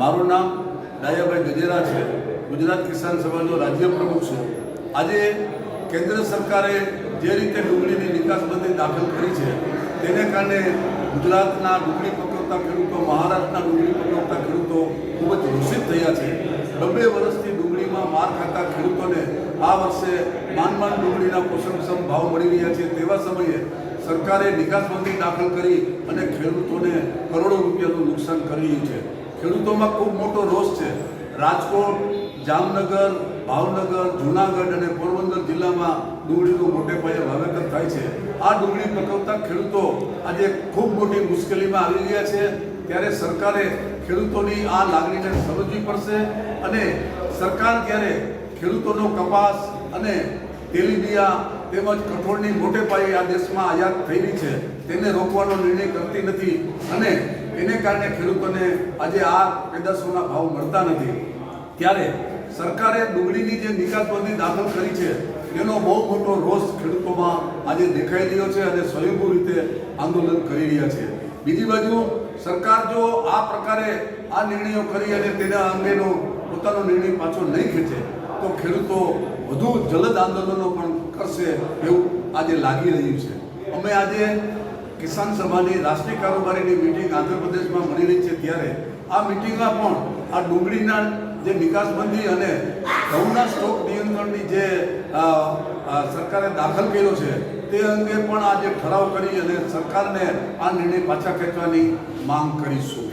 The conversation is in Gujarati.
મારું નામ ડાયાભાઈ ગજેરા છે. ગુજરાત કિસાન સભાનો રાજ્ય પ્રમુખ છું. આજે કેન્દ્ર સરકારે જે રીતે ડુંગળીની નિકાસબંધી દાખલ કરી છે, તેને કારણે ગુજરાતના ડુંગળી પકવતા ખેડૂતો, મહારાષ્ટ્રના ડુંગળી પકવતા ખેડૂતો ખૂબ જ દૂષિત થયા છે. બબ્બે વર્ષથી ડુંગળીમાં માર ખાતા ખેડૂતોને આ વર્ષે માંડ માંડ ડુંગળીના પોષણક્ષમ ભાવ મળી રહ્યા છે. તેવા સમયે સરકારે નિકાસબંધી દાખલ કરી અને ખેડૂતોને કરોડો રૂપિયાનું નુકસાન કરી છે. ખેડૂતોમાં ખૂબ મોટો રોષ છે. રાજકોટ, જામનગર, ભાવનગર, જુનાગઢ અને પોરબંદર જિલ્લામાં ડુંગળીનું મોટે પાયે વાવેતર થાય છે. આ ડુંગળી પકવતા ખેડૂતો આજે ખૂબ મોટી મુશ્કેલીમાં આવી ગયા છે. ત્યારે સરકારે ખેડૂતોની આ લાગણીને સમજવી પડશે અને સરકાર ત્યારે ખેડૂતોનો કપાસ અને તેલીબિયા તેમજ કઠોળની મોટે પાયે આ દેશમાં આયાત થયેલી છે. તેને રોકવાનો નિર્ણય કરતી નથી અને એને કારણે ખેડૂતોને આજે આ પેદાશોના ભાવ મળતા નથી. ત્યારે સરકારે ડુંગળીની જે નિકાસબંધી દાખલ કરી છે એનો બહુ મોટો રોષ ખેડૂતોમાં આજે દેખાઈ રહ્યો છે અને સ્વયંભૂ રીતે આંદોલન કરી રહ્યા છે. બીજી બાજુ, સરકાર જો આ પ્રકારે આ નિર્ણયો કરી અને તેના અંગેનો પોતાનો નિર્ણય પાછો નહીં ખેંચે તો ખેડૂતો વધુ જલદ આંદોલનો પણ કરશે એવું આજે લાગી રહ્યું છે. અમે આજે કિસાન સભાની રાષ્ટ્રીય કારોબારીની મિટિંગ આંધ્રપ્રદેશમાં મળી રહી છે ત્યારે આ મિટિંગમાં પણ આ ડુંગળીના જે નિકાસબંધી અને ઘઉંના સ્ટોક નિયંત્રણની જે સરકારે દાખલ કર્યો છે તે અંગે પણ આજે ઠરાવ કરી અને સરકારને આ નિર્ણય પાછા ખેંચવાની માંગ કરીશું.